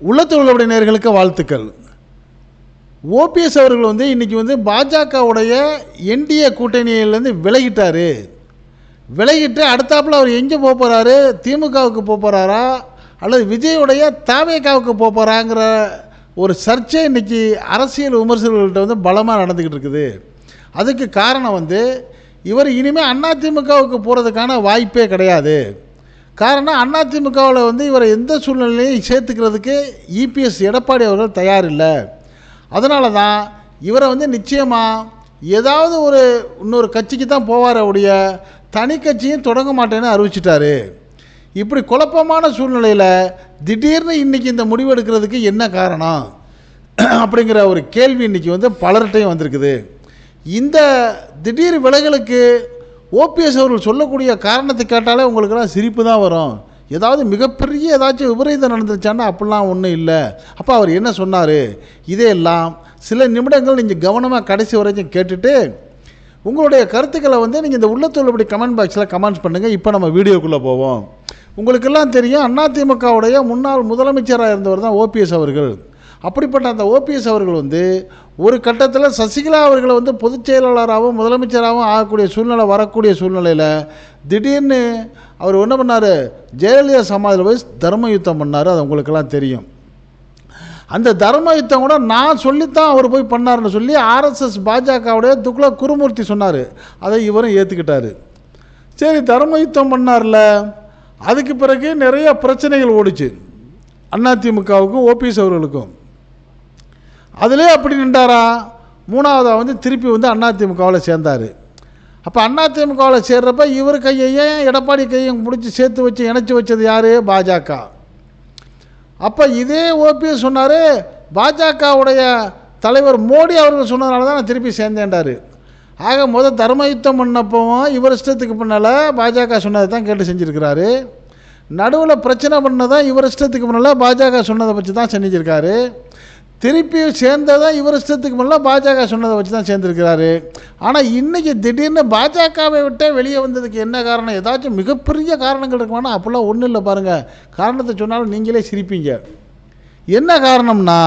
உள்ளத்தில் உள்ளபடி நேர்களுக்கு வாழ்த்துக்கள். ஓபிஎஸ் அவர்கள் வந்து இன்றைக்கி வந்து பாஜகவுடைய என்டிஏ கூட்டணியிலேருந்து விலகிட்டார். விலகிட்டு அடுத்தாப்புல அவர் எங்கே போக போகிறாரு திமுகவுக்கு போக போகிறாரா அல்லது விஜயுடைய தாவேக்காவுக்கு போக போகிறாங்கிற ஒரு சர்ச்சை இன்றைக்கி அரசியல் விமர்சகர்கள்ட்ட வந்து பலமாக நடந்துக்கிட்டு இருக்குது. அதுக்கு காரணம் வந்து இவர் இனிமேல் அதிமுகவுக்கு போகிறதுக்கான வாய்ப்பே கிடையாது. காரணம் அதிமுகவில் வந்து இவரை எந்த சூழ்நிலையும் சேர்த்துக்கிறதுக்கு இபிஎஸ் எடப்பாடி அவர்கள் தயார் இல்லை அதனால தான் இவரை வந்து நிச்சயமாக ஏதாவது ஒரு இன்னொரு கட்சிக்கு தான் போவார் அவருடைய தனி கட்சியும் தொடங்க மாட்டேன்னு அறிவிச்சிட்டாரு. இப்படி குழப்பமான சூழ்நிலையில் திடீர்னு இன்றைக்கி இந்த முடிவு எடுக்கிறதுக்கு என்ன காரணம்? அப்படிங்கிற ஒரு கேள்வி இன்றைக்கி வந்து பலர்கிட்டையும் வந்திருக்குது. இந்த திடீர் விலகலுக்கு ஓபிஎஸ் அவர்கள் சொல்லக்கூடிய காரணத்தை கேட்டாலே உங்களுக்கெல்லாம் சிரிப்பு தான் வரும். ஏதாவது மிகப்பெரிய ஏதாச்சும் விபரீதம் நடந்துருச்சான்னா அப்படிலாம் ஒன்றும் இல்லை. அப்போ அவர் என்ன சொன்னார்? இதையெல்லாம் சில நிமிடங்கள் நீங்கள் கவனமாக கடைசி வரைக்கும் கேட்டுட்டு உங்களுடைய கருத்துக்களை வந்து நீங்கள் இந்த உள்ளத்துள்ளபடி கமெண்ட் பாக்ஸில் கமெண்ட்ஸ் பண்ணுங்கள் இப்போ நம்ம வீடியோக்குள்ளே போவோம். உங்களுக்கெல்லாம் தெரியும் அதிமுகவுடைய முன்னாள் முதலமைச்சராக இருந்தவர் தான் ஓபிஎஸ் அவர்கள். அப்படிப்பட்ட அந்த ஓபிஎஸ் அவர்கள் வந்து ஒரு கட்டத்தில் சசிகலா அவர்களை வந்து பொதுச் செயலாளராகவும் முதலமைச்சராகவும் ஆகக்கூடிய சூழ்நிலை வரக்கூடிய சூழ்நிலையில் திடீர்னு அவர் என்ன பண்ணார்? ஜெயலலிதா சமாதியில் போய் தர்ம யுத்தம் பண்ணார். அது உங்களுக்கெல்லாம் தெரியும். அந்த தர்ம யுத்தம் கூட நான் சொல்லித்தான் அவர் போய் பண்ணாருன்னு சொல்லி ஆர்எஸ்எஸ் பாஜகவுடைய துக்ள குருமூர்த்தி சொன்னார். அதை இவரும் ஏற்றுக்கிட்டாரு சரி தர்ம யுத்தம் பண்ணார்ல. அதுக்கு பிறகு நிறைய பிரச்சனைகள் ஓடிச்சு. அதிமுகவுக்கும் ஓபிஎஸ் அவர்களுக்கும். அதிலே அப்படி நின்றாரா? மூணாவதாக வந்து திருப்பி வந்து அதிமுகவில் சேர்ந்தார். அப்போ அதிமுகவில் சேர்றப்ப இவர் கையையும் எடப்பாடி கையையும் முடித்து சேர்த்து வச்சு இணைச்சி வச்சது யார்? பாஜக. அப்போ இதே ஓபிஎஸ் சொன்னார் பாஜகவுடைய தலைவர் மோடி அவர்கள் சொன்னதுனால தான் நான் திருப்பி சேர்ந்தேன்டாரு. ஆக முதல் தர்ம யுத்தம் பண்ணப்பவும் இவர் இஷ்டத்துக்கு பின்னால் பாஜக சொன்னதை தான் கேட்டு செஞ்சுருக்கிறாரு. நடுவில் பிரச்சனை பண்ணதான் இவர் இஷ்டத்துக்கு முன்னால் பாஜக சொன்னதை வச்சு தான் செஞ்சுருக்காரு. திருப்பி சேர்ந்ததான் இவர் இஷ்டத்துக்கு முன்னால் பாஜக சொன்னதை வச்சு தான் சேர்ந்துருக்கிறாரு. ஆனால் இன்றைக்கி திடீர்னு பாஜகவை விட்டே வெளியே வந்ததுக்கு என்ன காரணம்? ஏதாச்சும் மிகப்பெரிய காரணங்கள் இருக்குமானா? அப்போல்லாம் ஒன்றும் இல்லை பாருங்கள் காரணத்தை சொன்னாலும் நீங்களே சிரிப்பீங்க. என்ன காரணம்னா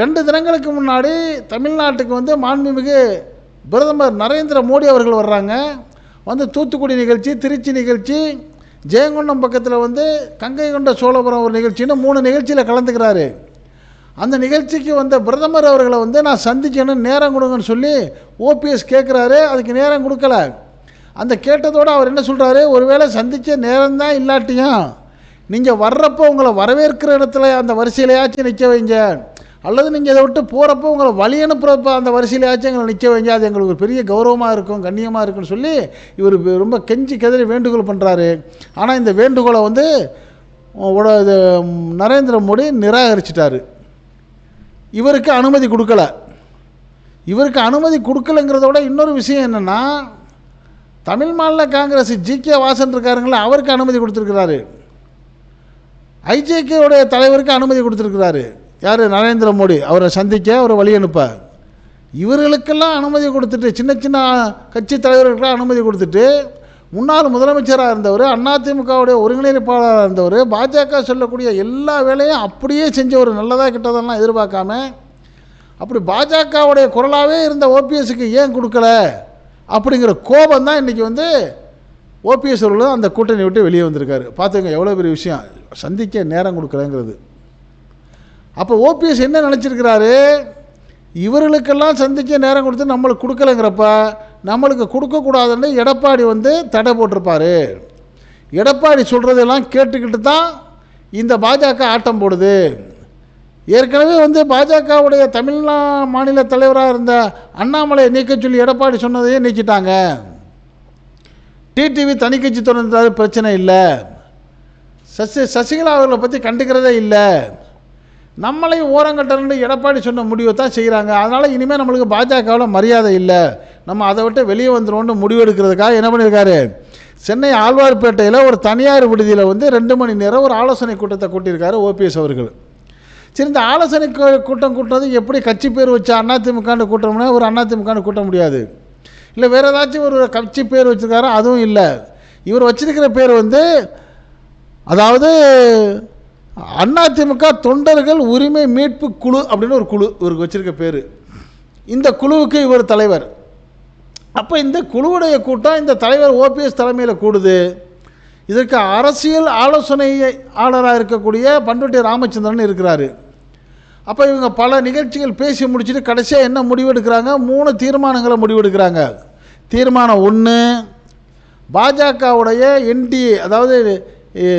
ரெண்டு தினங்களுக்கு முன்னாடி தமிழ்நாட்டுக்கு வந்து மாண்புமிகு பிரதமர் நரேந்திர மோடி அவர்கள் வர்றாங்க. வந்து தூத்துக்குடி நிகழ்ச்சி திருச்சி நிகழ்ச்சி ஜெயங்கொண்டம் பக்கத்தில் வந்து கங்கை கொண்ட சோழபுரம் ஒரு நிகழ்ச்சின்னு மூணு நிகழ்ச்சியில் கலந்துக்கிறாரு. அந்த நிகழ்ச்சிக்கு வந்த பிரதமர் அவர்களை வந்து நான் சந்திக்கணும்னு நேரம் கொடுங்கன்னு சொல்லி ஓபிஎஸ் கேட்குறாரு அதுக்கு நேரம் கொடுக்கல. அந்த கேட்டதோடு அவர் என்ன சொல்கிறாரு ஒருவேளை சந்தித்த நேரம் தான் இல்லாட்டியும் நீங்கள் வர்றப்போ உங்களை வரவேற்கிற இடத்துல அந்த வரிசையிலையாச்சும் நிற்க வைங்க. அல்லது நீங்கள் இதை விட்டு போகிறப்போ உங்களை வழி அனுப்புகிறப்ப அந்த வரிசையிலையாச்சும் எங்களை நிற்க வைங்க அது எங்களுக்கு ஒரு பெரிய கௌரவமாக இருக்கும் கண்ணியமாக இருக்குன்னு சொல்லி இவர் ரொம்ப கெஞ்சி கதறி வேண்டுகோள் பண்ணுறாரு ஆனால் இந்த வேண்டுகோளை வந்து இது நரேந்திர மோடி நிராகரிச்சிட்டாரு. இவருக்கு அனுமதி கொடுக்கல. இவருக்கு அனுமதி கொடுக்கலங்கிறத விட இன்னொரு விஷயம் என்னென்னா தமிழ் மாநில காங்கிரஸ் ஜி கே வாசன் இருக்காருங்களா அவருக்கு அனுமதி கொடுத்துருக்கிறாரு. ஐஜேகேவுடைய தலைவருக்கு அனுமதி கொடுத்துருக்கிறாரு. யார்? நரேந்திர மோடி. அவரை சந்திக்க அவரை வழி அனுப்ப இவர்களுக்கெல்லாம் அனுமதி கொடுத்துட்டு சின்ன சின்ன கட்சி தலைவர்களுக்கெல்லாம் அனுமதி கொடுத்துட்டு முன்னாள் முதலமைச்சராக இருந்தவர் அதிமுகவுடைய ஒருங்கிணைப்பாளராக இருந்தவர் பாஜக சொல்லக்கூடிய எல்லா வேலையும் அப்படியே செஞ்சவர் நல்லதாக கிட்டதெல்லாம் எதிர்பார்க்காம அப்படி பாஜகவுடைய குரலாகவே இருந்த ஓபிஎஸ்க்கு ஏன் கொடுக்கல? அப்படிங்கிற கோபம் தான் இன்றைக்கி வந்து ஓபிஎஸ் அவர்களும் அந்த கூட்டணி விட்டு வெளியே வந்திருக்காரு. பார்த்துங்க எவ்வளோ பெரிய விஷயம். சந்திக்க நேரம் கொடுக்கலங்கிறது. அப்போ ஓபிஎஸ் என்ன நினச்சிருக்கிறாரு? இவர்களுக்கெல்லாம் சந்திக்க நேரம் கொடுத்து நம்மளுக்கு கொடுக்கலங்கிறப்ப நம்மளுக்கு கொடுக்கக்கூடாதுன்னு எடப்பாடி வந்து தடை போட்டிருப்பாரு. எடப்பாடி சொல்கிறதெல்லாம் கேட்டுக்கிட்டு தான் இந்த பாஜக ஆட்டம் போடுது. ஏற்கனவே வந்து பாஜகவுடைய தமிழ்நா மாநில தலைவராக இருந்த அண்ணாமலை நீக்க சொல்லி எடப்பாடி சொன்னதையே நீக்கிட்டாங்க. டிடிவி தனிக்கட்சி கட்சி தொடர்ந்தாலும் பிரச்சனை இல்லை. சசி சசிகலா அவர்களை பற்றி கண்டுக்கிறதே இல்லை. நம்மளையும் ஓரங்கட்டணுன்னு எடப்பாடி சொன்ன முடிவை தான் செய்கிறாங்க அதனால் இனிமேல் நம்மளுக்கு பாஜகவில் மரியாதை இல்லை. நம்ம அதை விட்டு வெளியே வந்துடும்னு முடிவெடுக்கிறதுக்காக என்ன பண்ணியிருக்காரு? சென்னை ஆழ்வார்பேட்டையில் ஒரு தனியார் விடுதியில் வந்து ரெண்டு மணி நேரம் ஒரு ஆலோசனை கூட்டத்தை கூட்டியிருக்காரு ஓபிஎஸ் அவர்கள். சரி இந்த ஆலோசனை கூட்டம் கூட்டினது எப்படி கட்சி பேர் வச்சு அதிமுகன்னு கூட்டம்னா ஒரு அதிமுகன்னு கூட்ட முடியாது. இல்லை வேறு ஏதாச்சும் ஒரு கட்சி பேர் வச்சுருக்காரோ? அதுவும் இல்லை. இவர் வச்சிருக்கிற பேர் வந்து அதாவது அதிமுக தொண்டர்கள் உரிமை மீட்பு குழு அப்படின்னு ஒரு குழு இவருக்கு வச்சுருக்க பேர். இந்த குழுவுக்கு இவர் தலைவர். அப்போ இந்த குழுவுடைய கூட்டம் இந்த தலைவர் ஓபிஎஸ் தலைமையில் கூடுது. இதற்கு அரசியல் ஆலோசனை ஆளராக இருக்கக்கூடிய பண்ருட்டி ராமச்சந்திரன் இருக்கிறாரு. அப்போ இவங்க பல நிகழ்ச்சிகள் பேசி முடிச்சுட்டு கடைசியாக என்ன முடிவெடுக்கிறாங்க? மூணு தீர்மானங்களை முடிவெடுக்கிறாங்க. தீர்மானம் ஒன்று பாஜகவுடைய என்டிஏ அதாவது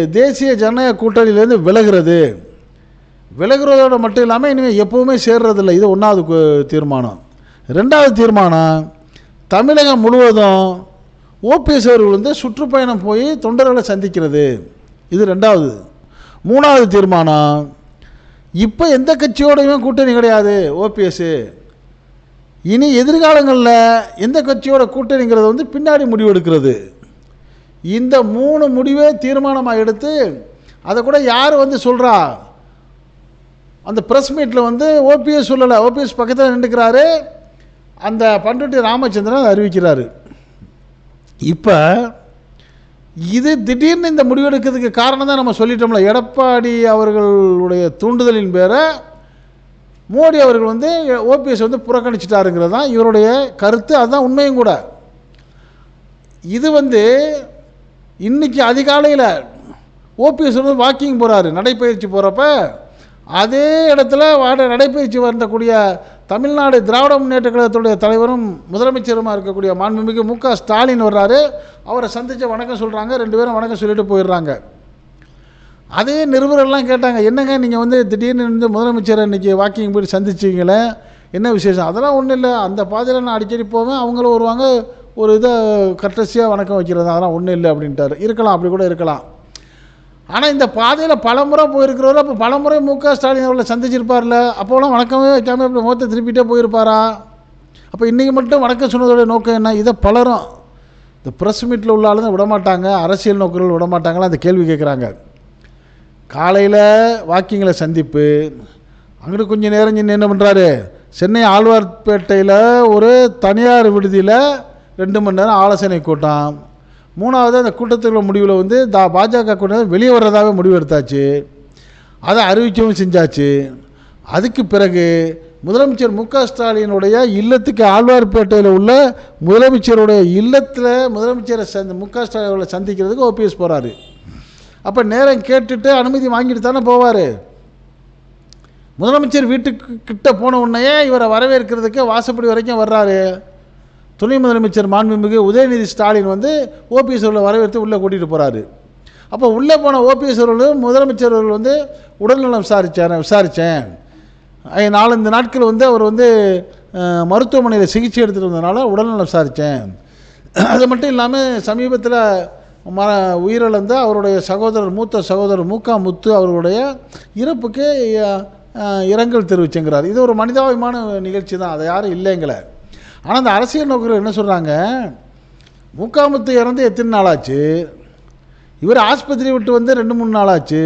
தேசிய ஜனநாயக கூட்டணியிலேருந்து விலகிறது. விலகிறதோட மட்டும் இல்லாமல் இனிமேல் எப்போவுமே சேர்றதில்ல. இது ஒன்றாவது தீர்மானம். ரெண்டாவது தீர்மானம் தமிழகம் முழுவதும் ஓபிஎஸ் அவர்கள் வந்து சுற்றுப்பயணம் போய் தொண்டர்களை சந்திக்கிறது. இது ரெண்டாவது. மூணாவது தீர்மானம் இப்போ எந்த கட்சியோடையுமே கூட்டணி கிடையாது ஓபிஎஸ். இனி எதிர்காலங்களில் எந்த கட்சியோட கூட்டணிங்கிறது வந்து பின்னாடி முடிவெடுக்கிறது. இந்த மூணு முடிவே தீர்மானமாக எடுத்து அதை கூட யார் வந்து சொல்கிறா அந்த ப்ரெஸ் மீட்டில் வந்து ஓபிஎஸ் சொல்லலை. ஓபிஎஸ் பக்கத்தில் நின்றுக்கிறாரு அந்த பண்ருட்டி ராமச்சந்திரன் அதை அறிவிக்கிறாரு. இப்போ இது திடீர்னு இந்த முடிவெடுக்கிறதுக்கு காரணம் தான் நம்ம சொல்லிட்டோம்ல. எடப்பாடி அவர்களுடைய தூண்டுதலின் பேரை மோடி அவர்கள் வந்து ஓபிஎஸ் வந்து புறக்கணிச்சிட்டாருங்கிறது தான் இவருடைய கருத்து. அதுதான் உண்மையும் கூட. இது வந்து இன்றைக்கி அதிகாலையில் ஓபிஎஸ் வந்து வாக்கிங் போகிறாரு நடைப்பயிற்சி போகிறப்ப அதே இடத்துல வாட நடைப்பயிற்சி வரக்கூடிய தமிழ்நாடு திராவிட முன்னேற்ற கழகத்துடைய தலைவரும் முதலமைச்சருமா இருக்கக்கூடிய மாண்புமிகு மு க ஸ்டாலின் வர்றாரு. அவரை சந்தித்து வணக்கம் சொல்கிறாங்க ரெண்டு பேரும் வணக்கம் சொல்லிட்டு போயிடுறாங்க. அதே நிருபர்கள்லாம் கேட்டாங்க என்னங்க நீங்கள் வந்து திடீர்னு வந்து முதலமைச்சரை இன்றைக்கி வாக்கிங் போய் சந்திச்சிங்களே? என்ன விசேஷம்? அதெல்லாம் ஒன்றும் இல்லை அந்த பாதையில் நான் அடிக்கடி போவேன் அவங்களும் வருவாங்க ஒரு இதை கட்டசியாக வணக்கம் வைக்கிறது அதெல்லாம் ஒன்றும் இல்லை அப்படின்ட்டாரு. இருக்கலாம் அப்படி கூட இருக்கலாம். ஆனால் இந்த பாதையில் பலமுறை போயிருக்கிறவர் அப்போ பலமுறை மு க. ஸ்டாலின் அவர்களை சந்திச்சிருப்பார்ல. அப்போலாம் வணக்கமே வைக்காமல் இப்படி முகத்தை திருப்பிட்டே போயிருப்பாரா? அப்போ இன்றைக்கி மட்டும் வணக்கம் சொன்னதோட நோக்கம் என்ன? இதை பலரும் இந்த ப்ரெஸ் மீட்டில் உள்ள ஆளுங்க விடமாட்டாங்க அரசியல் நோக்கர்கள் விடமாட்டாங்களா அந்த கேள்வி கேட்குறாங்க காலையில் வாக்கிங்கில் சந்திப்பு அங்கிட்டு கொஞ்சம் நேரம் என்ன பண்ணுறாரு சென்னை ஆழ்வார்பேட்டையில் ஒரு தனியார் விடுதியில் ரெண்டு மணி நேரம் ஆலோசனை கூட்டம். மூணாவது அந்த கூட்டத்தில் முடிவில் வந்து தா பாஜக கூட்டம் வெளியே வர்றதாகவே முடிவு எடுத்தாச்சு. அதை அறிவிக்கவும் செஞ்சாச்சு. அதுக்கு பிறகு முதலமைச்சர் மு க ஸ்டாலினுடைய இல்லத்துக்கு ஆழ்வார்பேட்டையில் உள்ள முதலமைச்சருடைய இல்லத்தில் முதலமைச்சரை சந்தி மு க ஸ்டாலினோட சந்திக்கிறதுக்கு ஓபிஎஸ் போகிறாரு அப்போ நேரம் கேட்டுட்டு அனுமதி வாங்கிட்டு தானே போவார். முதலமைச்சர் வீட்டுக்கு கிட்ட போன உடனே இவரை வரவேற்கிறதுக்கு வாசப்படி வரைக்கும் வர்றாரு. துணை முதலமைச்சர் மாண்புமிகு உதயநிதி ஸ்டாலின் வந்து ஓபிஎஸ் அவர்களை வரவேற்று உள்ளே கூட்டிகிட்டு போகிறாரு அப்போ உள்ளே போன ஓபிஎஸ் அவர்கள் முதலமைச்சர் அவர்கள் வந்து உடல்நலம் விசாரித்தேன் விசாரித்தேன் நாலஞ்சு நாட்கள் வந்து அவர் வந்து மருத்துவமனையில் சிகிச்சை எடுத்துகிட்டு இருந்ததுனால உடல்நலம் விசாரித்தேன் அது மட்டும் இல்லாமல் சமீபத்தில் ம உயிரிழந்த அவருடைய சகோதரர் மூத்த சகோதரர் மூக்கா முத்து அவர்களுடைய இறப்புக்கு இரங்கல் தெரிவிச்சுங்கிறார். இது ஒரு மனிதாபிமான நிகழ்ச்சி தான் அதை யாரும் இல்லைங்களே. ஆனால் அந்த அரசியல் நோக்கர்கள் என்ன சொல்கிறாங்க மூக்காமுத்து இறந்து எத்தனை நாளாச்சு? இவர் ஆஸ்பத்திரி விட்டு வந்து ரெண்டு மூணு நாள் ஆச்சு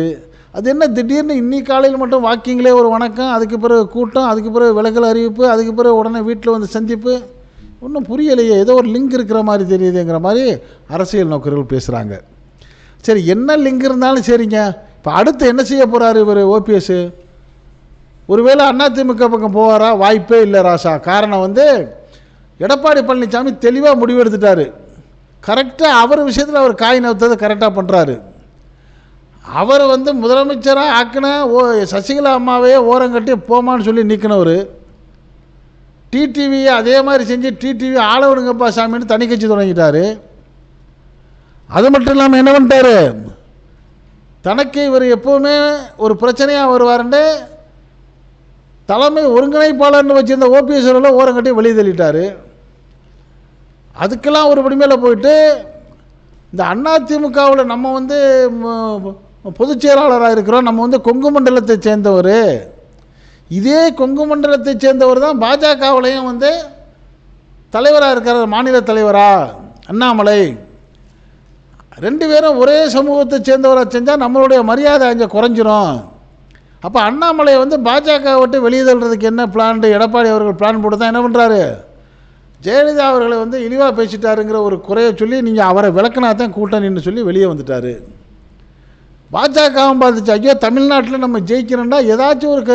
அது என்ன திடீர்னு இன்னி காலையில் மட்டும் வாக்கிங்லே ஒரு வணக்கம் அதுக்கு பிறகு கூட்டம் அதுக்கு பிறகு விலகல் அறிவிப்பு அதுக்கு பிறகு உடனே வீட்டில் வந்து சந்திப்பு. ஒன்றும் புரியலையே ஏதோ ஒரு லிங்க் இருக்கிற மாதிரி தெரியுதுங்கிற மாதிரி அரசியல் நோக்கர்கள் பேசுகிறாங்க சரி என்ன லிங்க் இருந்தாலும் சரிங்க. இப்போ அடுத்து என்ன செய்ய போகிறாரு இவர் ஓபிஎஸ்? ஒருவேளை அதிமுக பக்கம் போவாரா? வாய்ப்பே இல்லை ராசா. காரணம் வந்து எடப்பாடி பழனிசாமி தெளிவாக முடிவெடுத்துட்டாரு கரெக்டாக அவர் விஷயத்தில் அவர் காய் நவுத்ததை கரெக்டாக பண்ணுறாரு அவர் வந்து முதலமைச்சராக ஆக்கின ஓ சசிகலா அம்மாவையே ஓரங்கட்டி போமான்னு சொல்லி நீக்கினவர். டிடிவியை அதே மாதிரி செஞ்சு டிடிவி ஆளவனுங்கப்பா சாமின்னு தனி கட்சி தொடங்கிட்டார். அது மட்டும் இல்லாமல் என்ன பண்ணிட்டாரு? தனக்கு இவர் எப்போவுமே ஒரு பிரச்சனையாக வருவாருன்னு தலைமை ஒருங்கிணைப்பாளர்னு வச்சுருந்த ஓபிஎஸ் ஓரங்கட்டி வெளியே தள்ளிட்டார். அதுக்கெல்லாம் ஒரு படிமையில் போயிட்டு இந்த அதிமுகவில் நம்ம வந்து பொதுச் செயலாளராக இருக்கிறோம். நம்ம வந்து கொங்கு மண்டலத்தை சேர்ந்தவர். இதே கொங்கு மண்டலத்தை சேர்ந்தவர் தான் பாஜகவிலையும் வந்து தலைவராக இருக்கிறார் மாநில தலைவராக அண்ணாமலை. ரெண்டு பேரும் ஒரே சமூகத்தை சேர்ந்தவராக செஞ்சால் நம்மளுடைய மரியாதை அங்கே குறைஞ்சிரும். அப்போ அண்ணாமலையை வந்து பாஜக விட்டு வெளியே தள்ளுறதுக்கு என்ன பிளான் எடப்பாடி அவர்கள் பிளான் போட்டு தான் என்ன பண்ணுறாரு ஜெயலலிதா அவர்களை வந்து இழிவாக பேசிட்டாருங்கிற ஒரு குறையை சொல்லி நீங்கள் அவரை விளக்குனா தான் கூட்டணின்னு சொல்லி வெளியே வந்துட்டார். பாஜகவும் பார்த்துச்சு ஐயோ தமிழ்நாட்டில் நம்ம ஜெயிக்கிறோம்னா ஏதாச்சும் ஒரு க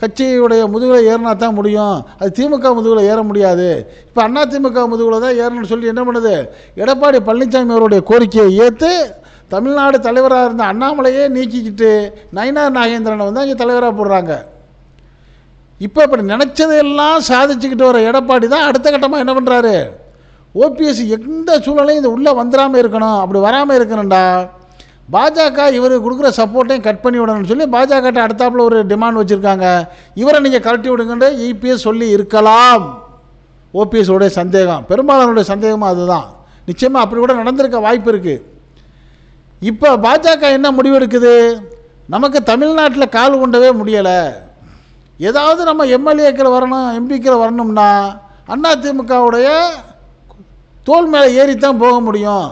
கட்சியுடைய முதுகில் ஏறினா தான் முடியும். அது திமுக முதுகில் ஏற முடியாது. இப்போ அண்ணா திமுக முதுகில் தான் ஏறணும்னு சொல்லி என்ன பண்ணுது? எடப்பாடி பழனிசாமி அவருடைய கோரிக்கையை ஏற்று தமிழ்நாடு தலைவராக இருந்த அண்ணாமலையே நீக்கிக்கிட்டு நயினார் நாகேந்திரனை வந்து அங்கே தலைவராக போடுறாங்க. இப்போ அப்படி நினச்சதையெல்லாம் சாதிச்சுக்கிட்டு வர எடப்பாடி தான் அடுத்த கட்டமாக என்ன பண்ணுறாரு ஓபிஎஸ் எந்த சூழ்நிலையும் இது உள்ளே வந்துடாமல் இருக்கணும். அப்படி வராமல் இருக்கணும்டா. பாஜக இவர் கொடுக்குற சப்போர்ட்டையும் கட் பண்ணி விடணும்னு சொல்லி பாஜக அடுத்தாப்புல ஒரு டிமாண்ட் வச்சுருக்காங்க. இவரை நீங்கள் கழட்டி விடுங்கன்ற இபிஎஸ் சொல்லி இருக்கலாம். ஓபிஎஸோடைய சந்தேகம். பெரும்பாலானுடைய சந்தேகமும் அதுதான். நிச்சயமாக அப்படி கூட நடந்திருக்க வாய்ப்பு இருக்குது இப்போ பாஜக என்ன முடிவெடுக்குது? நமக்கு தமிழ்நாட்டில் கால் கொண்டவே முடியலை. ஏதாவது நம்ம எம்எல்ஏக்கள் வரணும் எம்பிக்கள் வரணும்னா அதிமுகவுடைய தோல் மேலே ஏறித்தான் போக முடியும்.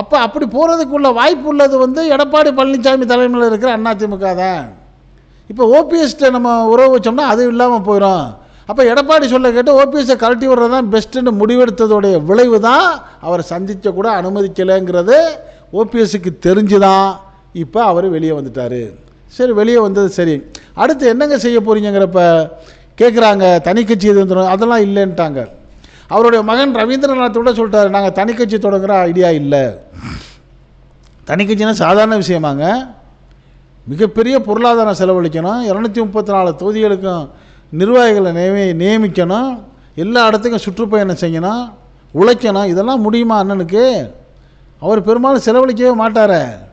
அப்போ அப்படி போகிறதுக்குள்ள வாய்ப்பு உள்ளது வந்து எடப்பாடி பழனிசாமி தலைமையில் இருக்கிற அதிமுக தான். இப்போ ஓபிஎஸ்ட்டை நம்ம உறவு வச்சோம்னா அது இல்லாமல் போயிடும் அப்போ எடப்பாடி சொல்ல கேட்டு ஓபிஎஸ்ஸை கழட்டி விடுறது தான் பெஸ்ட்டுன்னு முடிவெடுத்ததோடைய விளைவு தான் அவர் சந்திக்க கூட அனுமதிக்கலைங்கிறது ஓபிஎஸ்சுக்கு தெரிஞ்சு தான் இப்போ அவர் வெளியே வந்துட்டார். சரி வெளியே வந்தது சரி. அடுத்து என்னங்க செய்ய போகிறீங்கிறப்ப கேட்குறாங்க தனி கட்சி எதுவும் அதெல்லாம் இல்லைன்ட்டாங்க. அவருடைய மகன் ரவீந்திரநாத் கூட நாங்கள் தனி கட்சி தொடங்குகிற ஐடியா இல்லை. தனி கட்சினா சாதாரண விஷயமாங்க. மிகப்பெரிய பொருளாதாரம் செலவழிக்கணும். இரநூத்தி முப்பத்தி நாலு தொகுதிகளுக்கும் நிர்வாகிகளை நியமி நியமிக்கணும். எல்லா இடத்துக்கும் சுற்றுப்பயணம் செய்யணும். உழைக்கணும். இதெல்லாம் முடியுமா அண்ணனுக்கு? அவர் பெரும்பாலும் செலவழிக்கவே மாட்டார்.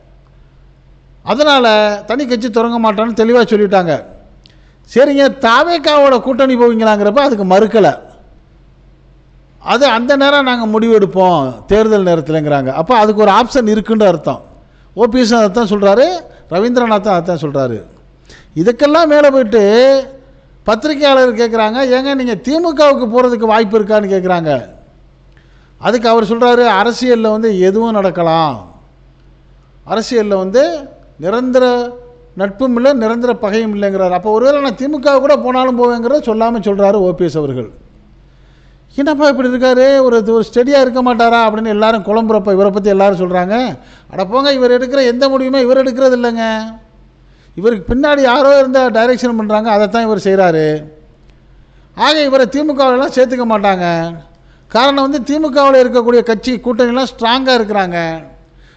அதனால் தனி கட்சி தொடங்க மாட்டான்னு தெளிவாக சொல்லிட்டாங்க. சரிங்க தாவேக்காவோட கூட்டணி போவீங்களாங்கிறப்ப அதுக்கு மறுக்கலை. அது அந்த நேரம் நாங்கள் முடிவெடுப்போம் தேர்தல் நேரத்தில்ங்கிறாங்க. அப்போ அதுக்கு ஒரு ஆப்ஷன் இருக்குன்ற அர்த்தம். ஓபிஎஸ் அதைத்தான் சொல்கிறாரு ரவீந்திரநாத்தும் அதைத்தான் சொல்கிறாரு இதுக்கெல்லாம் மேலே போயிட்டு பத்திரிகையாளர் கேட்குறாங்க ஏங்க நீங்கள் திமுகவுக்கு போகிறதுக்கு வாய்ப்பு இருக்கான்னு கேட்குறாங்க அதுக்கு அவர் சொல்கிறாரு அரசியலில் வந்து எதுவும் நடக்கலாம். அரசியலில் வந்து நிரந்தர நட்பும் இல்லை நிரந்தர பகையும் இல்லைங்கிறார். அப்போ ஒருவேளை நான் திமுக கூட போனாலும் போவேங்கிறத சொல்லாமல் சொல்கிறாரு ஓபிஎஸ் அவர்கள். என்னப்பா இப்படி இருக்காரு? ஒரு ஒரு ஸ்டெடியாக இருக்க மாட்டாரா? அப்படின்னு எல்லாரும் குழம்புறப்ப இவரை பற்றி எல்லாரும் சொல்கிறாங்க அடப்போங்க இவர் எடுக்கிற எந்த முடிவுமே இவர் எடுக்கிறது இல்லைங்க. இவருக்கு பின்னாடி யாரோ இருந்தால் டைரக்ஷன் பண்ணுறாங்க அதைத்தான் இவர் செய்கிறாரு ஆக இவரை திமுகவிலலாம் சேர்த்துக்க மாட்டாங்க. காரணம் வந்து திமுகவில் இருக்கக்கூடிய கட்சி கூட்டணிலாம் ஸ்ட்ராங்காக இருக்கிறாங்க.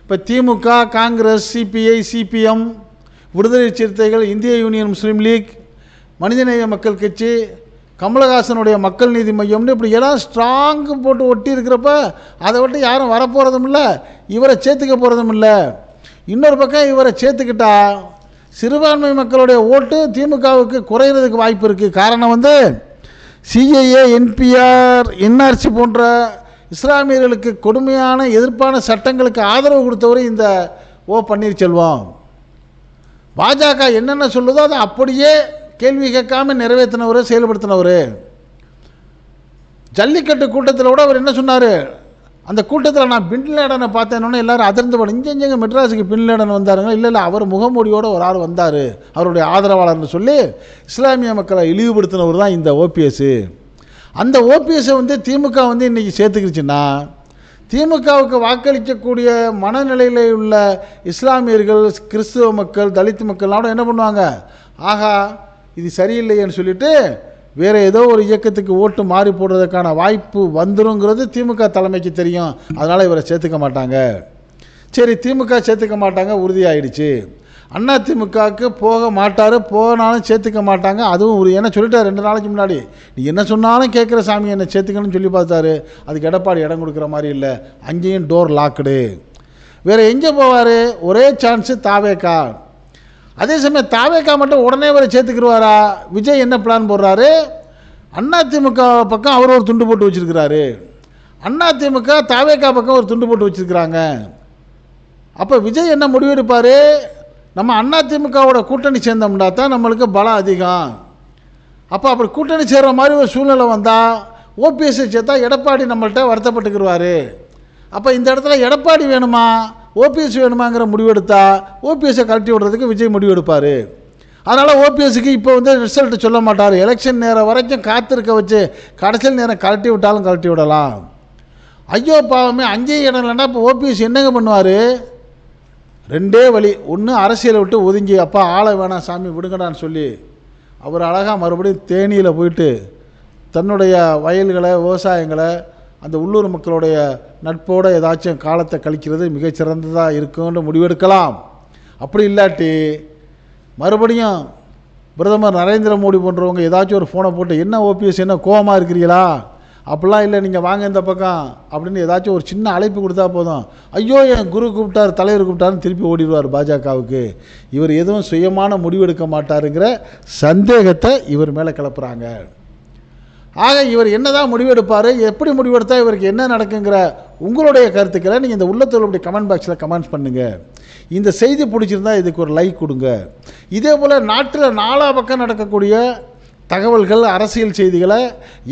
இப்போ திமுக காங்கிரஸ் சிபிஐ சிபிஎம் விடுதலை சிறுத்தைகள் இந்திய யூனியன் முஸ்லீம் லீக் மனிதநேய மக்கள் கட்சி கமலஹாசனுடைய மக்கள் நீதி மையம்னு இப்படி எல்லாம் ஸ்ட்ராங்கு போட்டு ஒட்டி இருக்கிறப்ப அதை விட்டு யாரும் வரப்போகிறதும் இல்லை இவரை சேர்த்துக்க போகிறதும் இல்லை. இன்னொரு பக்கம் இவரை சேர்த்துக்கிட்டா சிறுபான்மை மக்களுடைய ஓட்டு திமுகவுக்கு குறையிறதுக்கு வாய்ப்பு இருக்குது காரணம் வந்து சிஐஏ என்பிஆர் என்ஆர்சி போன்ற இஸ்லாமியர்களுக்கு கொடுமையான எதிர்ப்பான சட்டங்களுக்கு ஆதரவு கொடுத்தவர் இந்த ஓ பன்னீர்செல்வம். பாஜக என்னென்ன சொல்லுதோ அதை அப்படியே கேள்வி கேட்காமல் நிறைவேற்றினவர் செயல்படுத்தினவர். ஜல்லிக்கட்டு கூட்டத்தில் கூட அவர் என்ன சொன்னார்? அந்த கூட்டத்தில் நான் பின்லேடனை பார்த்தேன்னு எல்லாரும் அதிர்ந்து போன இங்கே இங்கே மெட்ராஸுக்கு பின்லேடன் வந்தாருங்க இல்லை இல்லை அவர் முகமூடியோடு ஒரு ஆள் வந்தார். அவருடைய ஆதரவாளர்னு சொல்லி இஸ்லாமிய மக்களை இழிவுபடுத்தினவர் தான் இந்த ஓபிஎஸ்ஸு அந்த ஓபிஎஸ்ஸை வந்து திமுக வந்து இன்றைக்கி சேர்த்துக்கிடுச்சுன்னா திமுகவுக்கு வாக்களிக்கக்கூடிய மனநிலையில் உள்ள இஸ்லாமியர்கள் கிறிஸ்துவ மக்கள் தலித் மக்கள்லாம் என்ன பண்ணுவாங்க? ஆகா இது சரியில்லையேன்னு சொல்லிட்டு வேறு ஏதோ ஒரு இயக்கத்துக்கு ஓட்டு மாறி போடுறதுக்கான வாய்ப்பு வந்துருங்கிறது திமுக தலைமைக்கு தெரியும். அதனால் இவரை சேர்த்துக்க மாட்டாங்க. சரி திமுக சேர்த்துக்க மாட்டாங்க உறுதியாயிடுச்சு. அண்ணா திமுகவுக்கு போக மாட்டார் போனாலும் சேர்த்துக்க மாட்டாங்க. அதுவும் ஒரு என்ன சொல்லிட்டார் ரெண்டு நாளைக்கு முன்னாடி. நீ என்ன சொன்னாலும் கேட்குற சாமி என்னை சேர்த்துக்கணும்னு சொல்லி பார்த்தாரு. அதுக்கு எடப்பாடி இடம் கொடுக்குற மாதிரி இல்லை. அங்கேயும் டோர் லாக்குடு வேறு எங்கே போவார்? ஒரே சான்ஸு தாவேக்கா. அதே சமயம் தாவேக்கா மட்டும் உடனே வரை சேர்த்துக்கிடுவாரா விஜய் என்ன பிளான் போடுறாரு? அண்ணா திமுக பக்கம் அவர் ஒரு துண்டு போட்டு வச்சுருக்கிறாரு. அண்ணா திமுக தாவேக்கா பக்கம் ஒரு துண்டு போட்டு வச்சுருக்கிறாங்க. அப்போ விஜய் என்ன முடிவெடுப்பார்? நம்ம அண்ணா திமுகவோட கூட்டணி சேர்ந்தோம்னா தான் நம்மளுக்கு பலம் அதிகம். அப்போ அப்படி கூட்டணி சேர்கிற மாதிரி ஒரு சூழ்நிலை வந்தால் ஓபிஎஸ்ஸை சேர்த்தா எடப்பாடி நம்மள்கிட்ட வருத்தப்பட்டுக்கிடுவார் அப்போ இந்த இடத்துல எடப்பாடி வேணுமா ஓபிஎஸ் வேணுமாங்கிற முடிவெடுத்தா ஓபிஎஸ்ஸை கழட்டி விடுறதுக்கு விஜய் முடிவெடுப்பார் அதனால் ஓபிஎஸ்க்கு இப்போ வந்து ரிசல்ட்டு சொல்ல மாட்டார். எலெக்ஷன் நேரம் வரைக்கும் காத்திருக்க வச்சு கடைசியில் நேரம் கழட்டி விட்டாலும் கழட்டி விடலாம். ஐயோ பாவமே அஞ்சே இடம் இல்லைன்னா இப்போ ஓபிஎஸ் என்னங்க பண்ணுவார்? ரெண்டே வழி. ஒன்று அரசியலை விட்டு ஒதுங்கி அப்பா ஆளை வேணாம் சாமி விடுங்கடான்னு சொல்லி அவர் அழகாக மறுபடியும் தேனியில் போயிட்டு தன்னுடைய வயல்களை விவசாயங்களை அந்த உள்ளூர் மக்களுடைய நட்போடு ஏதாச்சும் காலத்தை கழிக்கிறது மிகச்சிறந்ததாக இருக்கும்னு முடிவெடுக்கலாம். அப்படி இல்லாட்டி மறுபடியும் பிரதமர் நரேந்திர மோடி போன்றவங்க ஏதாச்சும் ஒரு ஃபோனை போட்டு என்ன ஓபிஎஸ் என்ன கோபமாக இருக்கிறீங்களா அப்படிலாம் இல்லை நீங்கள் வாங்க இந்த பக்கம் அப்படின்னு ஏதாச்சும் ஒரு சின்ன அழைப்பு கொடுத்தா போதும். ஐயோ என் குரு கூப்பிட்டார் தலைவர் கூப்பிட்டாருன்னு திருப்பி ஓடிடுவார் பாஜகவுக்கு. இவர் எதுவும் சுயமான முடிவெடுக்க மாட்டாருங்கிற சந்தேகத்தை இவர் மேலே கிளப்புறாங்க. ஆக இவர் என்னதான் முடிவெடுப்பார் எப்படி முடிவெடுத்தால் இவருக்கு என்ன நடக்குங்கிற உங்களுடைய கருத்துக்களை நீங்கள் இந்த உள்ளத்தோளுடைய கமெண்ட் பாக்ஸில் கமெண்ட்ஸ் பண்ணுங்கள் இந்த செய்தி பிடிச்சிருந்தா இதுக்கு ஒரு லைக் கொடுங்க. இதே போல் நாட்டில் நாலா பக்கம் நடக்கக்கூடிய தகவல்கள் அரசியல் செய்திகளை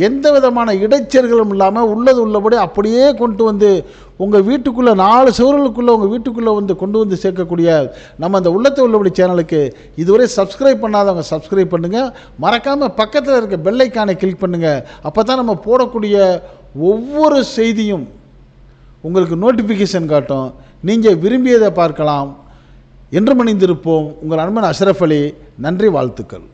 எந்த விதமான இடைச்சல்களும் இல்லாமல் உள்ளது உள்ளபடி அப்படியே கொண்டு வந்து உங்கள் வீட்டுக்குள்ளே நாலு சுவர்களுக்குள்ளே உங்கள் வீட்டுக்குள்ளே வந்து கொண்டு வந்து சேர்க்கக்கூடிய நம்ம அந்த உள்ளத்தை உள்ளபடி சேனலுக்கு இதுவரை சப்ஸ்கிரைப் பண்ணாதவங்க சப்ஸ்கிரைப் பண்ணுங்கள் மறக்காமல் பக்கத்தில் இருக்க பெல்லைக்கானை கிளிக் பண்ணுங்கள் அப்போ தான் நம்ம போடக்கூடிய ஒவ்வொரு செய்தியும் உங்களுக்கு நோட்டிஃபிகேஷன் காட்டும். நீங்கள் விரும்பியதை பார்க்கலாம். என்று மணிந்திருப்போம் உங்கள் அன்பன் அஷ்ரஃப் அலி. நன்றி வாழ்த்துக்கள்.